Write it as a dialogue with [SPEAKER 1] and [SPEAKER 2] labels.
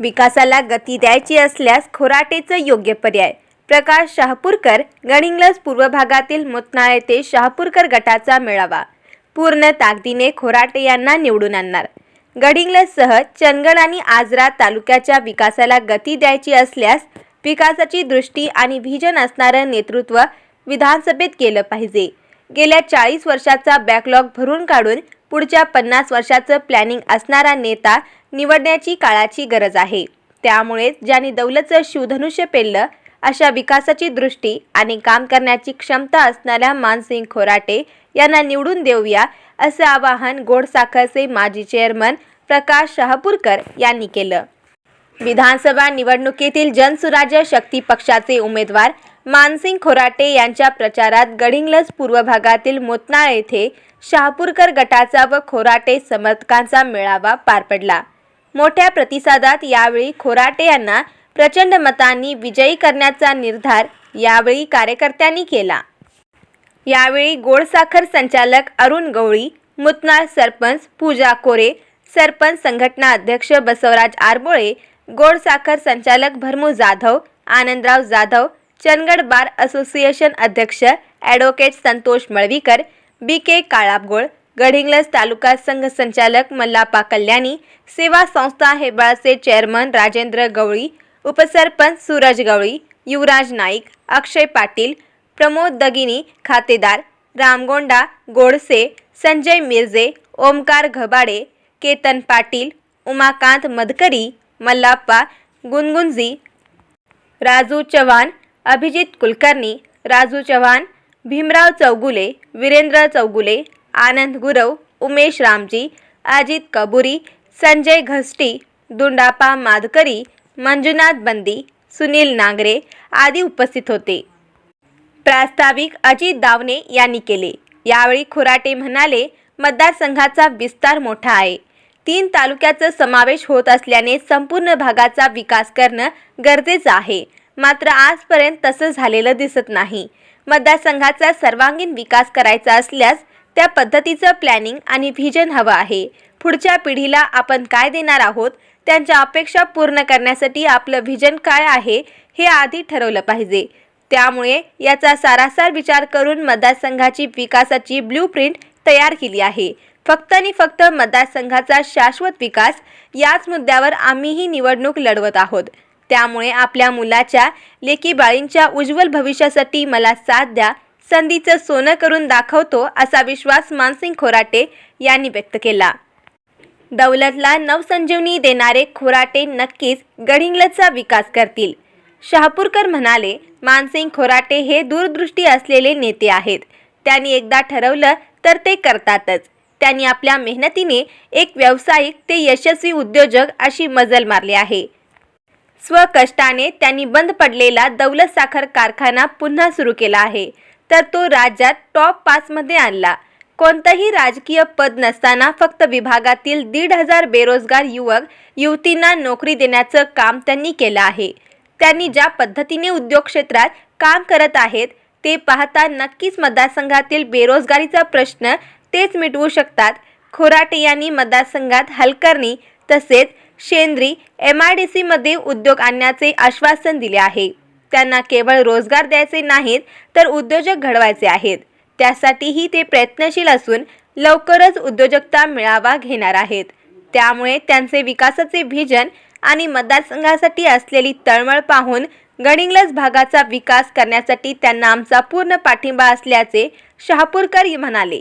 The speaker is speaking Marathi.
[SPEAKER 1] विकासाला गती द्यायची असल्यास खोराटेचं योग्य पर्याय. प्रकाश शहापूरकर गडिंग्लज पूर्व भागातील मुतनाळ येथे शहापूरकर गटाचा मेळावा. पूर्ण ताकदीने खोराटे यांना निवडून आणणार. गडिंग्लजसह चंदगड आणि आजरा तालुक्याच्या विकासाला गती द्यायची असल्यास विकासाची दृष्टी आणि व्हिजन असणारं नेतृत्व विधानसभेत केलं पाहिजे. गेल्या चाळीस वर्षाचा बॅकलॉग भरून काढून पुढच्या पन्नास वर्षाचं प्लॅनिंग असणारा नेता निवडण्याची काळाची गरज आहे. त्यामुळेच ज्यांनी दौलतचं शिवधनुष्य पेललं अशा विकासाची दृष्टी आणि काम करण्याची क्षमता असणाऱ्या मानसिंग खोराटे यांना निवडून देऊया असं आवाहन गोडसाखरचे माजी चेअरमन प्रकाश शहापूरकर यांनी केलं. विधानसभा निवडणुकीतील जनसुराज्य शक्ती पक्षाचे उमेदवार मानसिंग खोराटे यांच्या प्रचारात गडिंग्लज पूर्व भागातील मोतनाळ येथे शहापूरकर गटाचा व खोराटे समर्थकांचा मेळावा पार पडला. मोठ्या प्रतिसादात यावेळी खोराटे यांना प्रचंड मतांनी विजयी करण्याचा निर्धार यावेळी कार्यकर्त्यांनी केला. यावेळी गोडसाखर संचालक अरुण गवळी मुतनाळ सरपंच पूजा कोरे सरपंच संघटना अध्यक्ष बसवराज आरबोळे गोडसाखर संचालक भरमू जाधव आनंदराव जाधव चंदगड बार असोसिएशन अध्यक्ष advocate Santosh Malvikar B K Kalabagol Gadhinglaj तालुका संघ संचालक मल्लापा कल्याणी सेवा संस्था हेबाळचे चेअरमन राजेंद्र गवळी उपसरपंच सूरज गवळी युवराज नाईक अक्षय पाटील प्रमोद दगिनी खातेदार रामगोंडा गोडसे संजय मिरजे ओमकार घबाडे केतन पाटील उमाकांत मदकरी मल्लाप्पा गुनगुंजी राजू चव्हाण अभिजित कुलकर्णी राजू चव्हाण भीमराव चौगुले वीरेंद्र चौगुले आनंद गुरव उमेश रामजी अजित कबुरी संजय घस्टी दुंडापा माधकरी मंजुनाथ बंदी सुनील नांगरे आदी उपस्थित होते. प्रास्ताविक अजित दावणे यांनी केले. यावेळी खोराटे म्हणाले मतदारसंघाचा विस्तार मोठा आहे. तीन तालुक्याचा समावेश होत असल्याने संपूर्ण भागाचा विकास करणं गरजेचं आहे. मात्र आजपर्यंत तसं झालेलं दिसत नाही. मतदारसंघाचा सर्वांगीण विकास करायचा असल्यास त्या पद्धतीचं प्लॅनिंग आणि व्हिजन हवं आहे. पुढच्या पिढीला आपण काय देणार आहोत? त्यांच्या अपेक्षा पूर्ण करण्यासाठी आपलं व्हिजन काय आहे? हे आधी ठरवलं पाहिजे. त्यामुळे याचा सारासार विचार करून मतदारसंघाची विकासाची ब्ल्यूप्रिंट तयार केली आहे. फक्त आणि फक्त मतदारसंघाचा शाश्वत विकास याच मुद्द्यावर आम्हीही निवडणूक लढवत आहोत. त्यामुळे आपल्या मुलाच्या लेकीबाळींच्या उज्ज्वल भविष्यासाठी मला साथ द्या. संधीचं सोनं करून दाखवतो असा विश्वास मानसिंग खोराटे यांनी व्यक्त केला. दौलतला नवसंजीवनी देणारे खोराटे नक्कीच गडिंग्लजचा विकास करतील. शहापूरकर म्हणाले मानसिंग खोराटे हे दूरदृष्टी असलेले नेते आहेत. त्यांनी एकदा ठरवलं तर ते करतातच. त्यांनी आपल्या मेहनतीने एक व्यावसायिक ते यशस्वी उद्योजक अशी मजल मारली आहे. स्वकष्टाने त्यांनी बंद पडलेला दौलत साखर कारखाना पुन्हा सुरू केला आहे. तर तो राज्यात टॉप पाचमध्ये आणला. कोणतंही राजकीय पद नसताना फक्त विभागातील दीड हजार बेरोजगार युवक युवतींना नोकरी देण्याचं काम त्यांनी केलं आहे. त्यांनी ज्या पद्धतीने उद्योग क्षेत्रात काम करत आहेत ते पाहता नक्कीच मतदारसंघातील बेरोजगारीचा प्रश्न तेच मिटवू शकतात. खोराटे यांनी मतदारसंघात हलकर्णी तसेच शेंद्री एम आय डी सीमध्ये उद्योग आणण्याचे आश्वासन दिले आहे. त्यांना केवळ रोजगार द्यायचे नाहीत तर उद्योजक घडवायचे आहेत. त्यासाठीही ते प्रयत्नशील असून लवकरच उद्योजकता मेळावा घेणार आहेत. त्यामुळे त्यांचे विकासाचे व्हिजन आणि मतदारसंघासाठी असलेली तळमळ पाहून गडिंग्लज भागाचा विकास करण्यासाठी त्यांना आमचा पूर्ण पाठिंबा असल्याचे शहापूरकर म्हणाले.